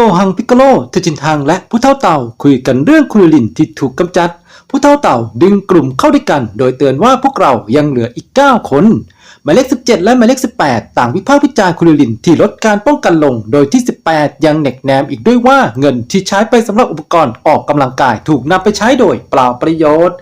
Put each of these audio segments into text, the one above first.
โกฮังพิกโลเทจินทังและผู้เท่าเต่าคุยกันเรื่องคุริลินที่ถูกกำจัด ผู้เท่าเต่าดึงกลุ่มเข้าด้วยกัน โดยเตือนว่าพวกเรายังเหลืออีก 9 คนหมายเลข 17 และหมายเลข 18 ต่างวิพากษ์วิจารณ์คุริลินที่ลดการป้องกันลง โดยที่ 18 ยังเน็กแนมอีกด้วยว่าเงินที่ใช้ไปสำหรับอุปกรณ์ออกกำลังกายถูกนำไปใช้โดยเปล่าประโยชน์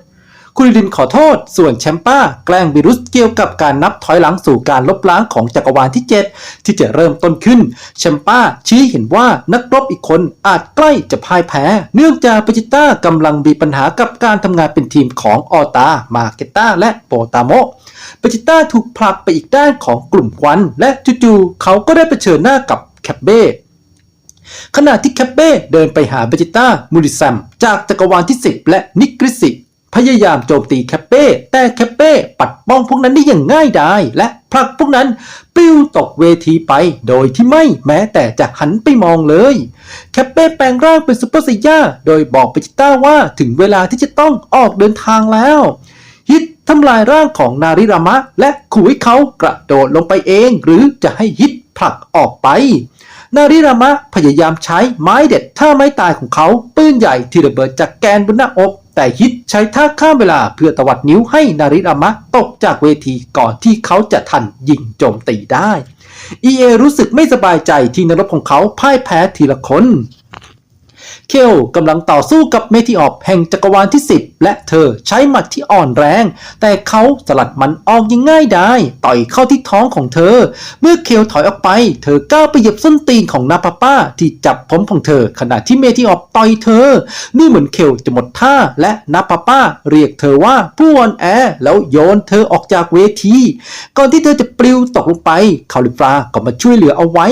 คุริลินขอโทษ ส่วนแชมป้าแกล้งวิรุสเกี่ยวกับการนับถอยหลังสู่การลบล้างของจักรวาลที่ 7 ที่จะเริ่มต้นขึ้น แชมป้าชี้เห็นว่านักรบอีกคนอาจใกล้จะพ่ายแพ้ เนื่องจากปจิต้ากำลังมีปัญหากับการทำงานเป็นทีมของออตา มาเกต้า และโปตาโมปจิต้าถูกผลักไปอีกด้านของกลุ่มควัน และจู่ๆเขาก็ได้เผชิญหน้ากับแคปเบ้ขณะที่แคปเบ้เดินไปหาเบจิต้ามูริซัมจากจักรวาลที่ 10 และนิกริสิ พยายามโจมตีแคปเป้ แต่แคปเป้ปัดป้องพวกนั้นได้อย่างง่ายดาย และผลักพวกนั้นปลิวตกเวทีไป โดยที่ไม่แม้แต่จะหันไปมองเลย แคปเป้แปลงร่างเป็นซูเปอร์ไซย่า โดยบอกเบจิต้าว่าถึงเวลาที่จะต้องออกเดินทางแล้ว ฮิตทำลายร่างของนาริรามะ และขู่ให้เขากระโดดลงไปเอง หรือจะให้ฮิตผลักออกไปนาริรามะพยายามใช้ไม้เด็ดท่าไม้ตายของเขา ปืนใหญ่ที่ระเบิดจากแกนบนหน้าอก แต่ฮิตใช้ท่าข้ามเวลาเพื่อตวัดนิ้วให้นาริรามะตกจากเวทีก่อนที่เขาจะทันยิงโจมตีได้เอเอรู้สึกไม่สบายใจที่นรกของเขาพ่ายแพ้ทีละคน เคลกำลังต่อสู้กับเมทิออฟแห่งจักรวาลที่ 10 และเธอใช้หมัดที่อ่อนแรง แต่เขาสลัดมันออกอยังง่ายได้ ต่อยเข้าที่ท้องของเธอ เมื่อเคลถอยออกไป เธอก้าวไปเหยียบส้นตีนของนาปาป้าที่จับผมของเธอ ขณะที่เมทิออฟต่อยเธอ นี่เหมือนเคลจะหมดท่าและนาปาป้าเรียกเธอว่าผู้อ่อนแอแล้วโยนเธอออกจากเวทีก่อนที่เธอจะปลิวตกลงไปคาลิฟราก็มาช่วยเหลือเอาไว้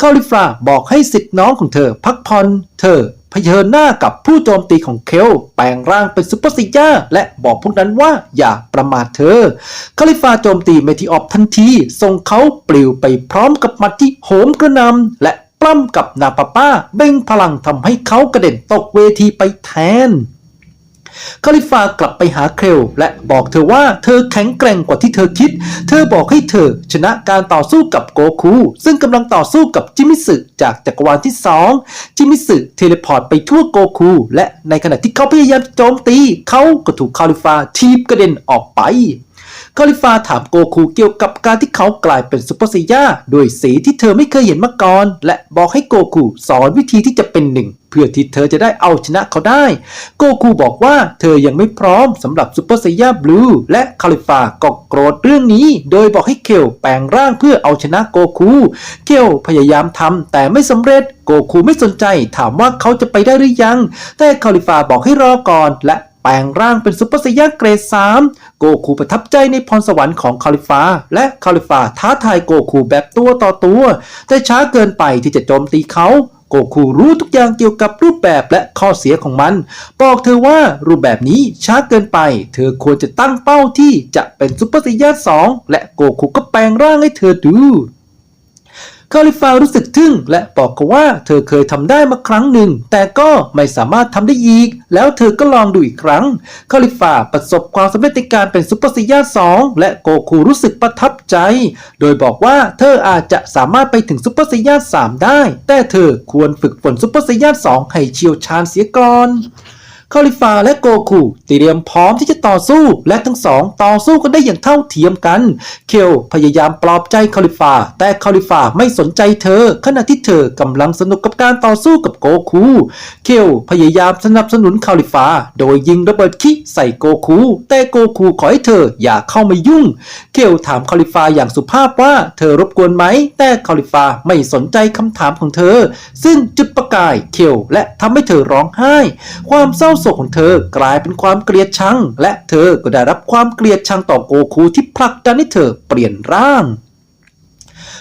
คาลิฟราบอกให้สิทธิ์น้องของเธอพักผ่อนเธอ เผชิญหน้ากับผู้โจมตีของเคลแปลงร่างเป็นซุปเปอร์ซิย่าและบอกพวกนั้นว่าอย่าประมาทเธอ คาลิฟาโจมตีเมทิออฟทันทีส่งเขาปลิวไปพร้อมกับมัดที่โหมกระนำและปล้ำกับนาปาป้าเบ่งพลังทำให้เขากระเด็นตกเวทีไปแทน คาลิฟากลับไปหาเคลและบอกเธอว่าเธอแข็งแกร่งกว่าที่เธอคิด เธอบอกให้เธอชนะการต่อสู้กับโกคู ซึ่งกำลังต่อสู้กับจิมิสึจากจักรวาลที่ 2 จิมิสึเทเลพอร์ตไปทั่วโกคู และในขณะที่เขาพยายามโจมตี เขาก็ถูกคาลิฟาทีบกระเด็นออกไป คาลิฟาถามโกคูเกี่ยวกับการที่เขากลายเป็นซูเปอร์ไซย่าด้วยสีที่เธอไม่เคยเห็นมาก่อน และบอกให้โกคูสอนวิธีที่จะเป็นหนึ่งเพื่อที่เธอจะได้เอาชนะเขาได้ โกคูบอกว่าเธอยังไม่พร้อมสำหรับซูเปอร์ไซย่าบลูและคาลิฟาก็โกรธเรื่องนี้ โดยบอกให้เคลแปลงร่างเพื่อเอาชนะโกคู เคลพยายามทำแต่ไม่สำเร็จโกคูไม่สนใจถามว่าเขาจะไปได้หรือยัง แต่คาลิฟาบอกให้รอก่อนและ แปลงร่างเป็นซุปเปอร์ไซย่าเกรด 3 โกคูประทับใจในพรสวรรค์ของคาลิฟา และคาลิฟาท้าทายโกคูแบบตัวต่อตัว แต่ช้าเกินไปที่จะโจมตีเขาโกคูรู้ทุกอย่างเกี่ยวกับรูปแบบและข้อเสียของมัน บอกเธอว่ารูปแบบนี้ช้าเกินไป เธอควรจะตั้งเป้าที่จะเป็นซุปเปอร์ไซย่า2และโกคูก็แปลงร่างให้เธอดู คาลิฟารู้สึกทึ่ง และบอกเขาว่าเธอเคยทำได้มาครั้งหนึ่ง แต่ก็ไม่สามารถทำได้อีก แล้วเธอก็ลองดูอีกครั้ง คาลิฟาประสบความสำเร็จในการเป็นซุปเปอร์ไซย่า2และโกคูรู้สึกประทับใจ โดยบอกว่าเธออาจจะสามารถไปถึงซุปเปอร์ไซย่า3ได้ แต่เธอควรฝึกฝนซุปเปอร์ไซย่า2ให้เชี่ยวชาญเสียก่อน คาลิฟาและโกคูเตรียมพร้อมที่จะต่อสู้ และทั้งสองต่อสู้กันได้อย่างเท่าเทียมกัน เคลพยายามปลอบใจคาลิฟา แต่คาลิฟาไม่สนใจเธอ ขณะที่เธอกำลังสนุกกับการต่อสู้กับโกคูเคลพยายามสนับสนุนคาลิฟา โดยยิงระเบิดคิใส่โกคูแต่โกคูขอให้เธออย่าเข้ามายุ่ง เคลถามคาลิฟาอย่างสุภาพว่าเธอรบกวนไหม แต่คาลิฟาไม่สนใจคำถามของเธอ ซึ่งจุดประกายเคลและทำให้เธอร้องไห้ ความเศร้าโศกของเธอกลายเป็นความเกลียดชัง และเธอก็ได้รับความเกลียดชังต่อโกคูที่ผลักดันให้เธอเปลี่ยนร่าง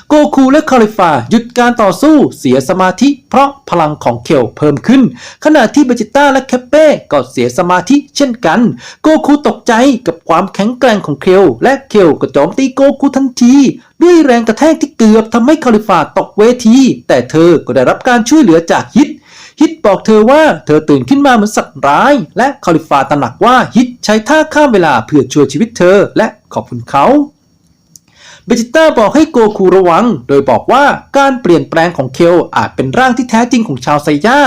โกคูและคาลิฟาหยุดการต่อสู้เสียสมาธิเพราะพลังของเคลเพิ่มขึ้น ขณะที่เบจิต้าและแคปเป้ก็เสียสมาธิเช่นกัน โกคูตกใจกับความแข็งแกร่งของเคลและเคลก็โจมตีโกคูทันที ด้วยแรงกระแทกที่เกือบทำให้คาลิฟาตกเวที แต่เธอก็ได้รับการช่วยเหลือจากฮิต ฮิตบอกเธอว่าเธอตื่นขึ้นมาเหมือนสัตว์ร้าย และคาลิฟาตระหนักว่าฮิตใช้ท่าข้ามเวลาเพื่อช่วยชีวิตเธอ และขอบคุณเขา เบจิต้าบอกให้โกคูระวัง โดยบอกว่าการเปลี่ยนแปลงของเคลอาจเป็นร่างที่แท้จริงของชาวไซย่า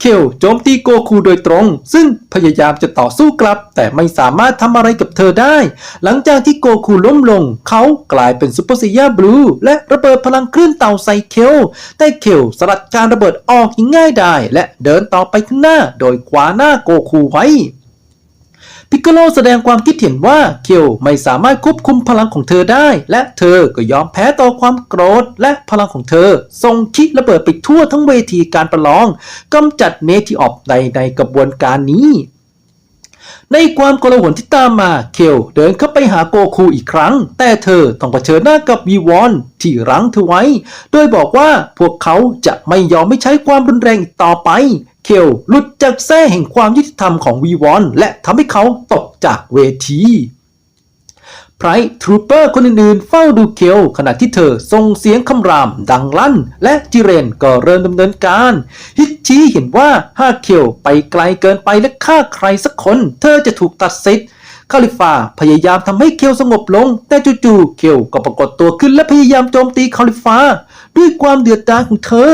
เคลโจมตีโกคูโดยตรง ซึ่งพยายามจะต่อสู้กลับ แต่ไม่สามารถทำอะไรกับเธอได้ หลังจากที่โกคูล้มลง เขากลายเป็นซูเปอร์ไซย่าบลูและระเบิดพลังคลื่นเต่าใส่เคลแต่เคลสลัดการระเบิดออกอย่างง่ายดายและเดินต่อไปข้างหน้า โดยขวาหน้าโกคูไว้ พิกโกโลแสดงความคิดเห็นว่าเคียวไม่สามารถควบคุมพลังของเธอได้ และเธอก็ยอมแพ้ต่อความโกรธและพลังของเธอส่งคิดระเบิดไปทั่วทั้งเวทีการประลองกำจัดเมทิออฟในในกระบวนการนี้ในความโกลาหลที่ตามมาเคลเดินเข้าไปหาโกคูอีกครั้ง แต่เธอต้องเผชิญหน้ากับวีวอนที่รั้งเธอไว้ โดยบอกว่าพวกเขาจะไม่ยอมไม่ใช้ความรุนแรงอีกต่อไป เคลหลุดจากแส้แห่งความยุติธรรมของวีวอน และทำให้เขาตกจากเวทีไพร์ทรูเปอร์คนอื่นๆ เฝ้าดูเคลขณะที่เธอส่งเสียงคำรามดังลั่น และจิเรนก็เริ่มดำเนินการ ฮิตชี้เห็นว่าหากเคลไปไกลเกินไปและฆ่าใครสักคน เธอจะถูกตัดสิทธิ์คาลิฟาพยายามทำให้เคลสงบลง แต่จู่ๆเคลก็ปรากฏตัวขึ้นและพยายามโจมตีคาลิฟาด้วยความเดือดดาลของเธอ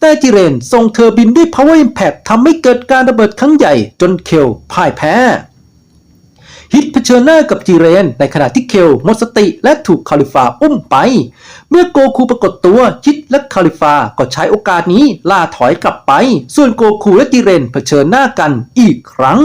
แต่จิเรนส่งเธอบินด้วย Power Impact ทำให้เกิดการระเบิดครั้งใหญ่จนเคลพ่ายแพ้ ฮิตเผชิญหน้ากับจีเรน ในขณะที่เคลหมดสติและถูกคาลิฟาอุ้มไป เมื่อโกคูปรากฏตัวฮิตและคาลิฟาก็ใช้โอกาสนี้ล่าถอยกลับไป ส่วนโกคูและจีเรนเผชิญหน้ากันอีกครั้ง